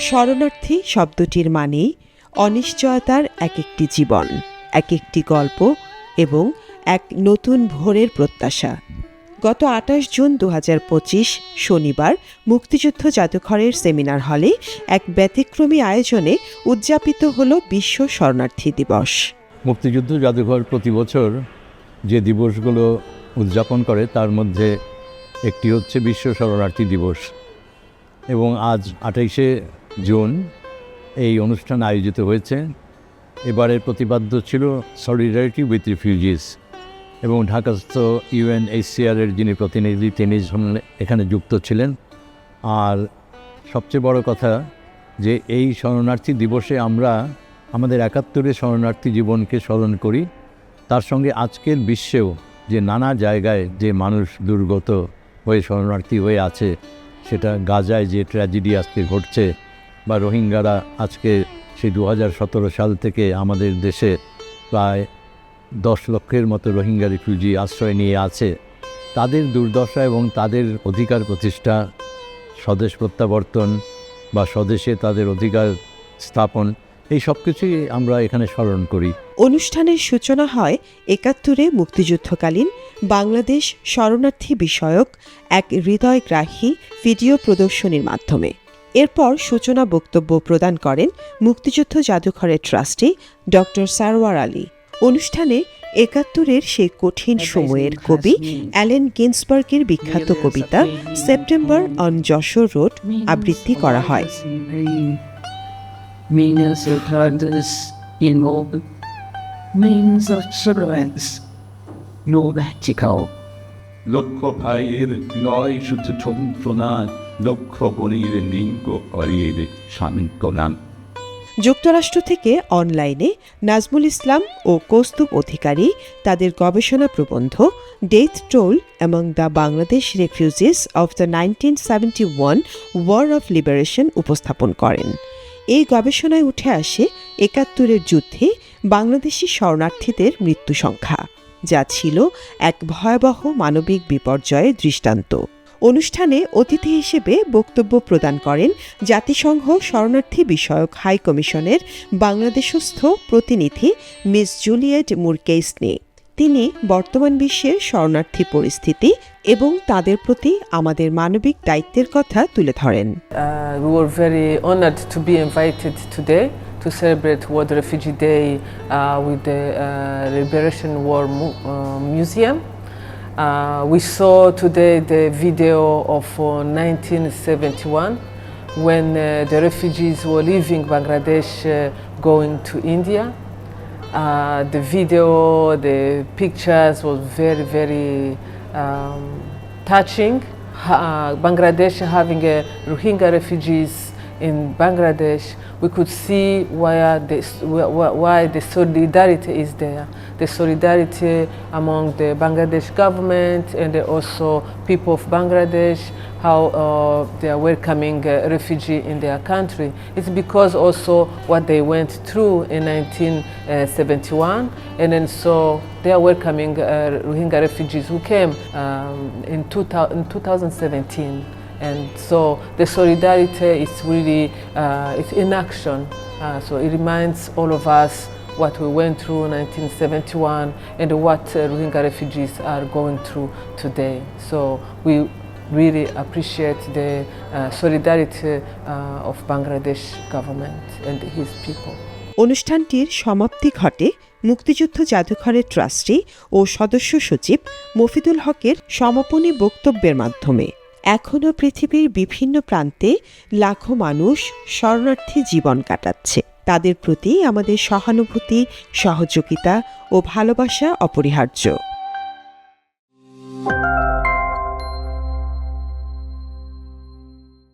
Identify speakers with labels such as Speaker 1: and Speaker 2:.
Speaker 1: শরণার্থী শব্দটির মানে অনিশ্চয়তার এক একটি জীবন এক একটি গল্প এবং এক নতুন ভোরের প্রত্যাশা। গত আঠাশ জুন দু হাজার পঁচিশ শনিবার মুক্তিযুদ্ধ জাদুঘরের সেমিনার হলে এক ব্যতিক্রমী আয়োজনে উদযাপিত হল বিশ্ব শরণার্থী দিবস।
Speaker 2: মুক্তিযুদ্ধ জাদুঘর প্রতি বছর যে দিবসগুলো উদযাপন করে, তার মধ্যে একটি হচ্ছে বিশ্ব শরণার্থী দিবস। এবং আজ আঠাইশে জুন এই অনুষ্ঠান আয়োজিত হয়েছে। এবারের প্রতিপাদ্য ছিল সলিডারিটি উইথ রিফিউজিস এবং ঢাকাস্থ ইউএনএইচসিআরের যিনি প্রতিনিধি, তিনি এখানে যুক্ত ছিলেন। আর সবচেয়ে বড় কথা যে এই শরণার্থী দিবসে আমরা আমাদের একাত্তরের শরণার্থী জীবনকে স্মরণ করি। তার সঙ্গে আজকের বিশ্বেও যে নানা জায়গায় যে মানুষ দুর্গত হয়ে শরণার্থী হয়ে আছে, সেটা গাজায় যে ট্র্যাজেডি আজকে ঘটছে বা রোহিঙ্গারা আজকে সেই দু হাজার সতেরো সাল থেকে আমাদের দেশে প্রায় দশ লক্ষের মতো রোহিঙ্গা রিফিউজি আশ্রয় নিয়ে আছে। তাদের দুর্দশা এবং তাদের অধিকার প্রতিষ্ঠা, স্বদেশ প্রত্যাবর্তন বা স্বদেশে তাদের অধিকার স্থাপন, এই সব কিছুই আমরা এখানে স্মরণ করি।
Speaker 1: অনুষ্ঠানের সূচনা হয় একাত্তরে মুক্তিযুদ্ধকালীন বাংলাদেশ শরণার্থী বিষয়ক এক হৃদয়গ্রাহী ভিডিও প্রদর্শনীর মাধ্যমে। এরপর সূচনা বক্তব্য প্রদান করেন মুক্তিযুদ্ধ জাদুঘরের ট্রাস্টি ডক্টর সারওয়ার আলী। অনুষ্ঠানে একাত্তরের সেই কঠিন সময়ের কবি অ্যালেন গিন্সবার্গের বিখ্যাত কবিতা সেপ্টেম্বর অন যশোর রোড আবৃত্তি করা হয়।
Speaker 3: Means of hardness in all means of servants, no magical.
Speaker 4: লক্ষ ভাইয়ের নয় শুধু যন্ত্রণা লক্ষ বলির লিঙ্গ করিয়ে সান্ত্বনান
Speaker 1: যুক্তরাষ্ট্র থেকে অনলাইনে নাজমুল ইসলাম ও কৌস্তুভ অধিকারী, তাদের গবেষণা প্রবন্ধ, death toll among the Bangladesh refugees of the nineteen seventy one war of liberation উপস্থাপন করেন। এই গবেষণায় উঠে আসে একাত্তরের যুদ্ধে বাংলাদেশি শরণার্থীদের মৃত্যু সংখ্যা, যা ছিল এক ভয়াবহ মানবিক বিপর্যয়ের দৃষ্টান্ত। অনুষ্ঠানে অতিথি হিসেবে বক্তব্য প্রদান করেন জাতিসংঘ শরণার্থী বিষয়ক হাই কমিশনের বাংলাদেশস্থ প্রতিনিধি মিস জুলিয়েট মুরকেইসনি তিনি বর্তমান বিশ্বের শরণার্থী পরিস্থিতি এবং তাদের প্রতি আমাদের মানবিক দায়িত্বের কথা তুলে ধরেন
Speaker 5: Uh, to to celebrate World Refugee Day uh, with the uh, Liberation War Mu- uh, Museum. Uh, we saw today the video of uh, 1971 when uh, the refugees were leaving Bangladesh uh, going to India. Uh, the video, the pictures was very, very um, touching. Bangladesh having Rohingya refugees in Bangladesh, we could see where the, why why the solidarity is there. The solidarity among the Bangladesh government and also people of Bangladesh, how uh, they are welcoming uh, refugee in their country. It's because also what they went through in 1971, and then so they are welcoming uh, Rohingya refugees who came um, in, 2000, in 2017. And so the solidarity is really uh, it's in action. Uh, so it reminds all of us what we went through in 1971 and what uh, Rohingya refugees are going through today. So we really appreciate the uh, solidarity uh, of Bangladesh government and his people.
Speaker 1: অনুষ্ঠানটির সমাপ্তি ঘটে মুক্তিযুদ্ধ জাদুঘরের trustee ও সদস্য সচিব মফিদুল হকের সমাপনী বক্তব্যের মাধ্যমে এখনও পৃথিবীর বিভিন্ন প্রান্তে লাখো মানুষ শরণার্থী জীবন কাটাচ্ছে। তাদের প্রতি আমাদের সহানুভূতি, সহযোগিতা ও ভালোবাসা অপরিহার্য।